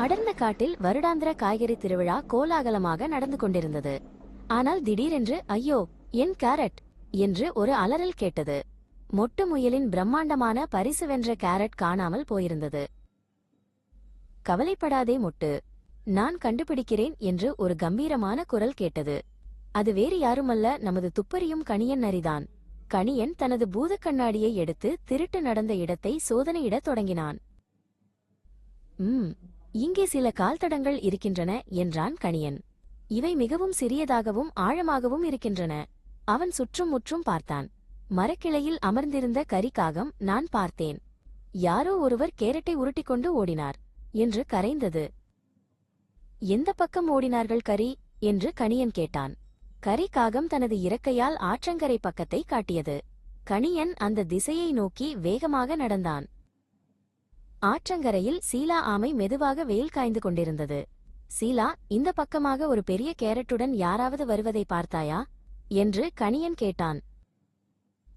அடர்ந்த காட்டில் வருடாந்திர காய்கறி திருவிழா கோலாகலமாக நடந்து கொண்டிருந்தது. ஆனால் திடீரென்று ஐயோ என் கேரட்! என்று ஒரு அலறல் கேட்டது. மொட்டு முயலின் பிரம்மாண்டமான பரிசு வென்ற கேரட் காணாமல் போயிருந்தது. கவலைப்படாதே மொட்டு. நான் கண்டுபிடிக்கிறேன் என்று ஒரு கம்பீரமான குரல் கேட்டது. அது வேறு யாருமல்ல நமது துப்பறியும் கணியன் நரிதான் கணியன் தனது பூதக் கண்ணாடியை எடுத்து திருட்டு நடந்த இடத்தை சோதனையிடத் தொடங்கினான். ம் இங்கே சில கால்தடங்கள் இருக்கின்றன என்றான் கணியன். இவை மிகவும் சிறியதாகவும் ஆழமாகவும் இருக்கின்றன. அவன் சுற்றும் முற்றும் பார்த்தான். மரக்கிளையில் அமர்ந்திருந்த கரிக்காகம் நான் பார்த்தேன். யாரோ ஒருவர் கேரட்டை உருட்டிக்கொண்டு ஓடினார் என்று கரைந்தது. எந்த பக்கம் ஓடினார்கள் கரி? என்று கணியன் கேட்டான். கரிக்காகம் தனது இறக்கையால் ஆற்றங்கரை பக்கத்தை காட்டியது. கணியன் அந்த திசையை நோக்கி வேகமாக நடந்தான். ஆற்றங்கரையில் சீலா ஆமை மெதுவாக வெயில் காய்ந்து கொண்டிருந்தது. சீலா இந்த பக்கமாக ஒரு பெரிய கேரட்டுடன் யாராவது வருவதை பார்த்தாயா? என்று கணியன் கேட்டான்.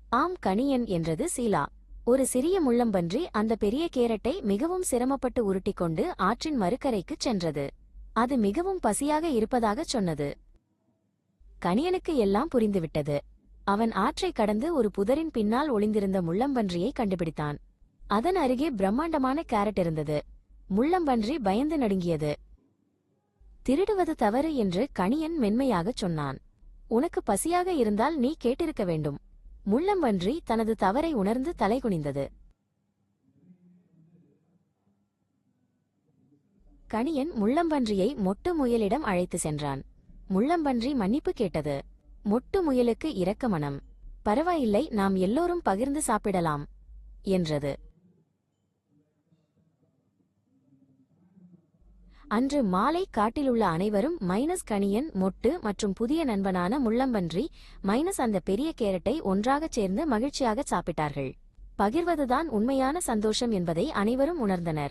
ஆம் கணியன் என்றது சீலா. ஒரு சிறிய முள்ளம்பன்றி அந்த பெரிய கேரட்டை மிகவும் சிரமப்பட்டு உருட்டிக்கொண்டு ஆற்றின் மறுக்கரைக்குச் சென்றது. அது மிகவும் பசியாக இருப்பதாகச் சொன்னது. கணியனுக்கு எல்லாம் புரிந்துவிட்டது. அவன் ஆற்றைக் கடந்து ஒரு புதரின் பின்னால் ஒளிந்திருந்த முள்ளம்பன்றியை கண்டுபிடித்தான். அதன் அருகே பிரம்மாண்டமான கேரட் இருந்தது. முள்ளம்பன்றி பயந்து நடுங்கியது. திருடுவது தவறு என்று கணியன் மென்மையாகச் சொன்னான். உனக்கு பசியாக இருந்தால் நீ கேட்டிருக்க வேண்டும். முள்ளம்பன்றி தனது தவறை உணர்ந்து தலைகுனிந்தது கணியன் முள்ளம்பன்றியை மொட்டு முயலிடம் அழைத்து சென்றான். முள்ளம்பன்றி மன்னிப்பு கேட்டது. மொட்டு முயலுக்கு இரக்க மனம். பரவாயில்லை நாம் எல்லோரும் பகிர்ந்து சாப்பிடலாம் என்றது. அன்று மாலை காட்டிலுள்ள அனைவரும் மைனஸ் கணியன் மொட்டு மற்றும் புதிய நண்பனான முள்ளம்பன்றி மைனஸ் அந்த பெரிய கேரட்டை ஒன்றாகச் சேர்ந்து மகிழ்ச்சியாக சாப்பிட்டார்கள். பகிர்வதுதான் உண்மையான சந்தோஷம் என்பதை அனைவரும் உணர்ந்தனர்.